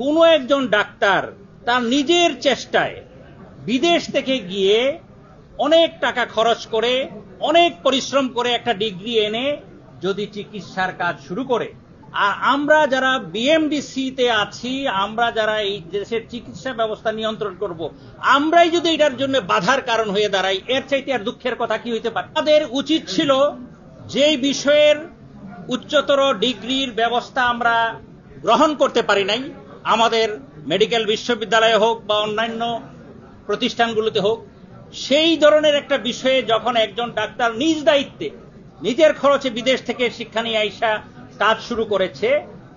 কোনো একজন ডাক্তার তার নিজের চেষ্টায় বিদেশ থেকে গিয়ে অনেক টাকা খরচ করে, অনেক পরিশ্রম করে একটা ডিগ্রি এনে যদি চিকিৎসার কাজ শুরু করে। আর আমরা যারা বিএমডিসি তে আছি, আমরা যারা এই দেশের চিকিৎসা ব্যবস্থা নিয়ন্ত্রণ করব, আমরাই যদি এটার জন্য বাধার কারণ হয়ে দাঁড়াই, এর চাইতে আর দুঃখের কথা কি হইতে পারে? তাদের উচিত ছিল যেই বিষয়ের উচ্চতর ডিগ্রির ব্যবস্থা আমরা গ্রহণ করতে পারি নাই আমাদের মেডিকেল বিশ্ববিদ্যালয়ে হোক বা অন্যান্য প্রতিষ্ঠানগুলোতে হোক, সেই ধরনের একটা বিষয়ে যখন একজন ডাক্তার নিজ দায়িত্বে, নিজের খরচে বিদেশ থেকে শিক্ষা নিয়ে আইসা কাজ শুরু করেছে,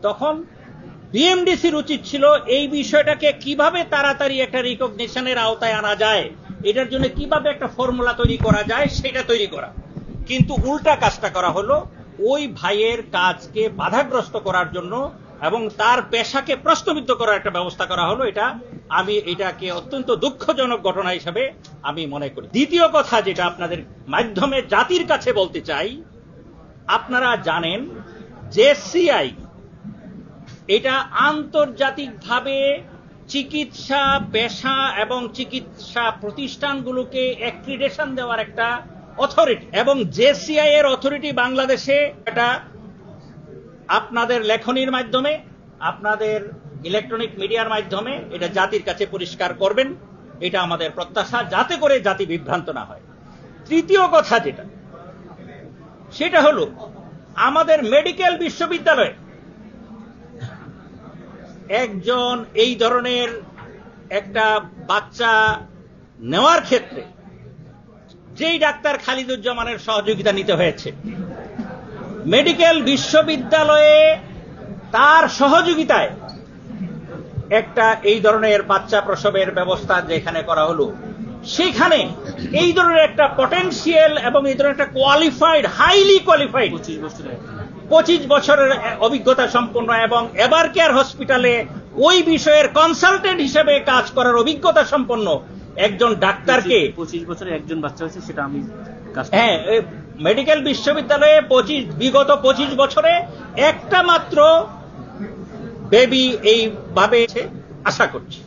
তখন বিএমডিসির উচিত ছিল এই বিষয়টাকে কীভাবে তাড়াতাড়ি একটা রিকগনিশনের আওতায় আনা যায়, এটার জন্য কীভাবে একটা ফর্মুলা তৈরি করা যায়, সেটা তৈরি করা। কিন্তু উল্টা কাজটা করা হলো, ওই ভাইয়ের কাজকে বাধাগ্রস্ত করার জন্য এবং তার পেশাকে প্রশ্নবিদ্ধ করার একটা ব্যবস্থা করা হলো। এটা আমি এটাকে অত্যন্ত দুঃখজনক ঘটনা হিসাবে আমি মনে করি। দ্বিতীয় কথা যেটা আপনাদের মাধ্যমে জাতির কাছে বলতে চাই, আপনারা জানেন যে সিআই এটা আন্তর্জাতিকভাবে চিকিৎসা, পেশা এবং চিকিৎসা প্রতিষ্ঠানগুলোকে অ্যাক্রিডেশন দেওয়ার একটা অথরিটি এবং জেসিআই এর অথরিটি বাংলাদেশে, এটা আপনাদের লেখনির মাধ্যমে, আপনাদের ইলেকট্রনিক মিডিয়ার মাধ্যমে এটা জাতির কাছে পরিষ্কার করবেন, এটা আমাদের প্রত্যাশা, যাতে করে জাতি বিভ্রান্ত না হয়। তৃতীয় কথা যেটা, সেটা হলো, আমাদের মেডিকেল বিশ্ববিদ্যালয়ে একজন এই ধরনের একটা বাচ্চা নেওয়ার ক্ষেত্রে যেই ডাক্তার খালিদুজ্জামানের সহযোগিতা নিতে হয়েছে মেডিকেল বিশ্ববিদ্যালয়ে তার সহযোগিতায় একটা এই ধরনের বাচ্চা প্রসবের ব্যবস্থা যেখানে করা হলো সেখানে এই ধরনের একটা পটেনশিয়াল এবং এই ধরনের একটা কোয়ালিফাইড হাইলি কোয়ালিফাইড পঁচিশ বছরে পঁচিশ বছরের অভিজ্ঞতা সম্পন্ন এবং এবার কেয়ার হসপিটালে ওই বিষয়ের কনসালটেন্ট হিসেবে কাজ করার অভিজ্ঞতা সম্পন্ন একজন ডাক্তারকে পঁচিশ বছরে একজন বাচ্চা হয়েছে সেটা আমি হ্যাঁ মেডিকেল বিশ্ববিদ্যালয়ে পঁচিশ, বিগত পঁচিশ বছরে একটা মাত্র বেবি এইভাবে আশা করছি।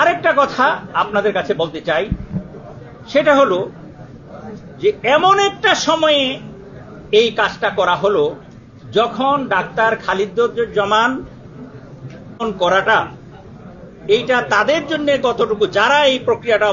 আরেকটা কথা আপনাদের কাছে বলতে চাই, সেটা হলো যে এমন একটা সময়ে এই কাজটা করা হলো যখন ডাক্তার খালিদুজ্জামান করাটা, এইটা তাদের জন্য কতটুকু, যারা এই প্রক্রিয়াটা